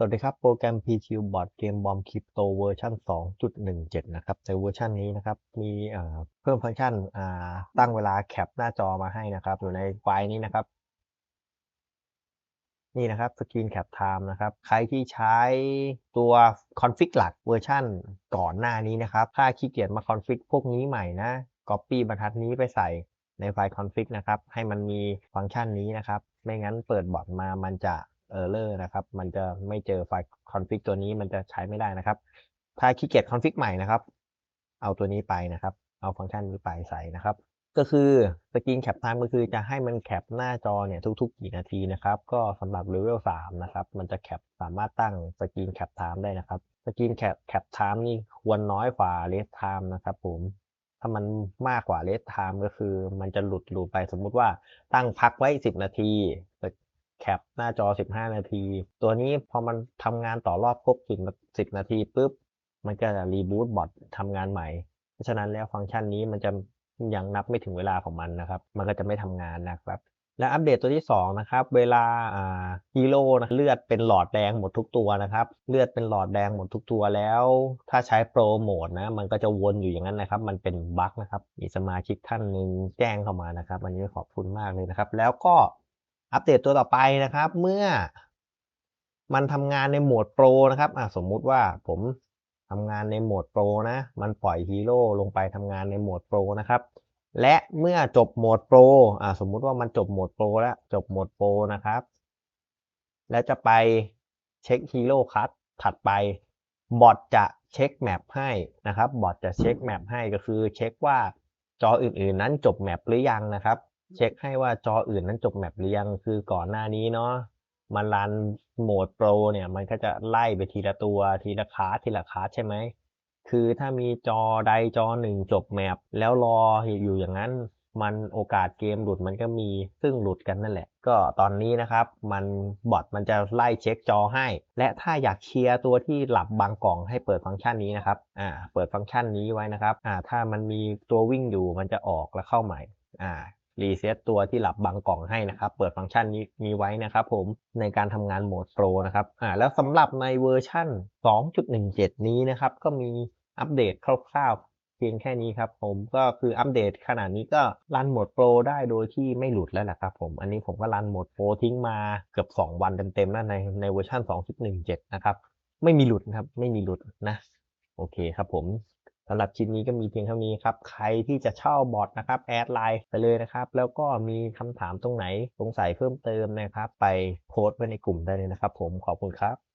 สวัสดีครับ โปรแกรม PQ Bot เกมบอมคริปโตเวอร์ชัน2.17 นะครับในเวอร์ชันนี้นะครับ มีเพิ่มฟังก์ชันตั้งเวลาแคปหน้าจอมาให้นะครับ อยู่ในไฟล์นี้นะครับ นี่นะครับสกรีนแคปไทม์นะครับ ใครที่ใช้ตัวคอนฟิกหลักเวอร์ชันก่อนหน้านี้นะครับ ถ้าขี้เกียจมาคอนฟิกพวกนี้ใหม่นะ Copy บรรทัดนี้ไปใส่ในไฟล์คอนฟิกนะครับ ให้มันมีฟังก์ชันนี้นะครับ ไม่งั้นเปิดบอทมามันจะ เออร์เลอร์นะครับ มันจะไม่เจอไฟล์คอนฟิกตัวนี้มันจะใช้ไม่ได้นะครับ ถ้าขี้เกียจคอนฟิกใหม่นะครับ เอาตัวนี้ไปนะครับ เอาฟังก์ชันนี้ไปใส่นะครับ ก็คือสกรีนแคปไทม์ก็คือจะให้มันแคปหน้าจอเนี่ยทุกๆกี่นาทีนะครับ ก็สำหรับเลเวล3นะครับ มันจะแคปสามารถตั้งสกรีนแคปไทม์ได้นะครับสกรีนแคปแคปไทม์นี่ควรน้อยกว่าเลสไทม์นะครับ ผมถ้ามันมากกว่าเลสไทม์ก็คือ มันจะหลุดหลุดไปสมมุติว่าตั้งพักไว้ 10 นาที แคปหน้าจอ 15 นาที ตัวนี้พอมันทำงานต่อรอบครบ10 10 นาทีปุ๊บ มันก็จะรีบูตบอททำงานใหม่ เพราะฉะนั้นแล้วฟังก์ชันนี้มันจะยังนับไม่ถึงเวลาของมันนะครับ มันก็จะไม่ทำงานนะครับ และอัปเดตตัวที่ 2 นะครับ เวลาฮีโร่นะเลือดเป็นหลอดแดงหมดทุกตัวนะครับ เลือดเป็นหลอดแดงหมดทุกตัวแล้ว ถ้าใช้โปรโหมดนะ มันก็จะวนอยู่อย่างนั้นนะครับ มันเป็นบั๊กนะครับ มีสมาชิกท่านหนึ่งแจ้งเข้ามานะครับ วันนี้ขอบคุณมากเลยนะครับ แล้วก็ อัปเดตตัวต่อไปนะครับ เมื่อมันทำงานในโหมดโปรนะครับสมมุติว่าผมทำงานในโหมดโปรนะ มันปล่อยฮีโร่ลงไปทำงานในโหมดโปรนะครับ และเมื่อจบโหมดโปรสมมุติว่ามันจบโหมดโปรแล้ว จบโหมดโปรนะครับ แล้วจะไปเช็คฮีโร่คัทถัดไปบอทจะเช็คแมปให้นะครับ บอทจะเช็คแมปให้ก็คือเช็คว่าจออื่นๆ นั้นจบแมปหรือยังนะครับ เช็คให้ว่าจออื่นนั้นจบแมปหรือยังคือก่อนหน้านี้เนาะมันรันโหมดโปรเนี่ย มันก็จะไล่ไปทีละตัวทีละคาทีละคาใช่ไหมคือถ้ามีจอใดจอหนึ่งจบแมปแล้วรออยู่อย่างนั้น มันโอกาสเกมหลุดมันก็มีซึ่งหลุดกันนั่นแหละ ก็ตอนนี้นะครับ มันบอทมันจะไล่เช็คจอให้ และถ้าอยากเคลียร์ตัวที่หลับบางกล่องให้เปิดฟังก์ชันนี้นะครับอ่าเปิดฟังก์ชันนี้ไว้นะครับอ่าถ้ามันมีตัววิ่งอยู่มันจะออกแล้วเข้าใหม่อ่า รีเซ็ตตัวที่หลับบางกล่องให้นะครับ เปิดฟังก์ชันนี้มีไว้นะครับผมในการทำงานโหมดโปรนะครับอ่าแล้วสำหรับในเวอร์ชั่น 2.17 นี้นะครับ ก็มีอัปเดตคร่าวๆ เพียงแค่นี้ครับผมก็คืออัปเดตขนาดนี้ก็รันโหมดโปรได้โดยที่ไม่หลุดแล้วนะครับผมอันนี้ผมก็รันโหมดโปรทิ้งมาเกือบ 2 วันเต็มๆแล้วในในเวอร์ชัน2.17 นะครับไม่มีหลุดนะครับไม่มีหลุดนะโอเคครับผม สำหรับชิ้นนี้ก็มีเพียงเท่านี้ครับ ใครที่จะเช่าบอทนะครับแอดไลน์ไปเลยนะครับ แล้วก็มีคำถามตรงไหนสงสัยเพิ่มเติมนะครับ ไปโพสต์ไว้ในกลุ่มได้เลยนะครับ ผมขอบคุณครับ